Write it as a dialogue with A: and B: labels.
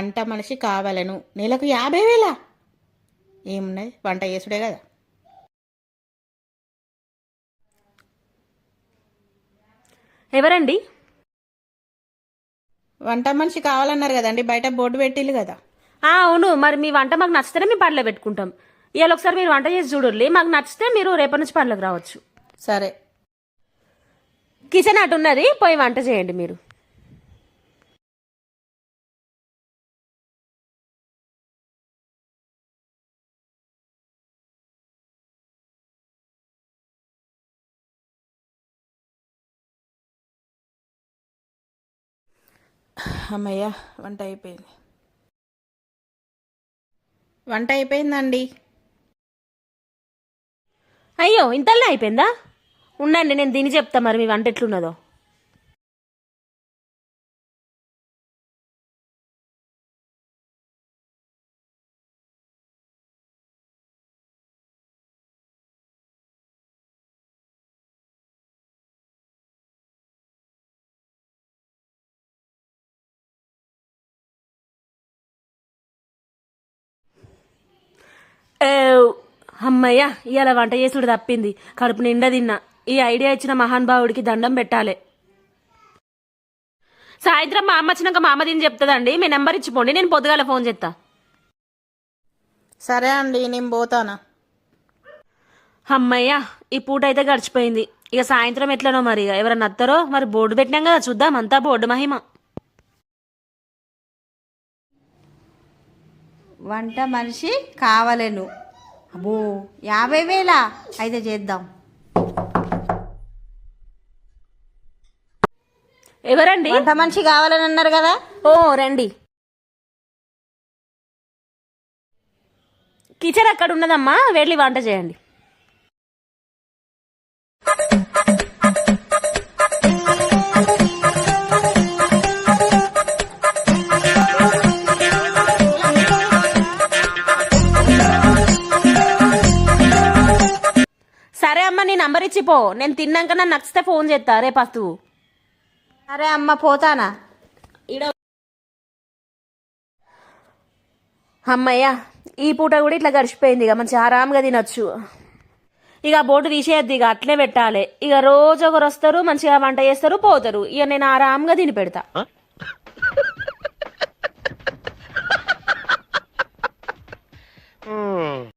A: వంట మనిషి కావాలను. నెలకు యాభై వేల? ఏమున్నది? వంట చేసుడే కదా.
B: ఎవరండి?
A: వంట మనిషి కావాలన్నారు కదండి బయట బోర్డు పెట్టిల్లు కదా.
B: ఆ అవును. మరి మీ వంట మాకు నచ్చితేనే మేము పనిలో పెట్టుకుంటాం. ఇవాళ ఒకసారి మీరు వంట చేసి చూడండి మాకు నచ్చితే మీరు రేపటి నుంచి పనిలోకి రావచ్చు.
A: సరే.
B: కిచెన్ అటు ఉన్నది పోయి వంట చేయండి మీరు.
A: అమ్మయ్య వంట అయిపోయింది. వంట అయిపోయిందండి.
B: అయ్యో ఇంతల్లా అయిపోయిందా? ఉండండి నేను దీని చెప్తా మరి మీ వంట ఎట్లున్నదో. ఏ, అమ్మయ్య ఇవాళ వంట చేసుడు తప్పింది. కడుపు నిండా తిన్నా. ఈ ఐడియా ఇచ్చిన మహానుభావుడికి దండం పెట్టాలి. సాయంత్రం మా అమ్మ వచ్చినాక మా అమ్మ దీన్ని చెప్తుందండి. మీ నెంబర్ ఇచ్చిపోండి. నేను పొద్దుగాల ఫోన్ చేస్తా
A: సరే అండి నేను పోతానా.
B: అమ్మయ్య ఈ పూట అయితే గడిచిపోయింది. ఇక సాయంత్రం ఎట్లనో మరి ఎవరన్నా వస్తారో మరి బోర్డు పెట్టినాం కదా చూద్దాం. అంతా బోర్డు మహిమ.
C: వంట మనిషి కావలేను. అబ్బో యాభై వేల? అయితే చేద్దాం.
B: ఎవరండి?
C: వంట మనిషి కావాలని అన్నారు కదా?
B: ఓ రండి. కిచెన్ అక్కడ ఉన్నదమ్మా. వెళ్ళి వంట చేయండి. అమ్మా నీ నంబర్ ఇచ్చిపో నేను తిన్నాక నన్ను నచ్చితే ఫోన్ చేస్తా రేపు వస్తువు
C: సరే అమ్మ పోతానా?
B: అమ్మయ్య ఈ పూట కూడా ఇట్లా గడిచిపోయింది ఇక. మంచి ఆరాంగా తినొచ్చు. ఇక బోటు తీసేయద్దు ఇక అట్లే పెట్టాలి. ఇక రోజు ఒకరు వస్తారు మంచిగా వంట చేస్తారు పోతారు. ఇక నేను ఆరాంగా తిని పెడతా.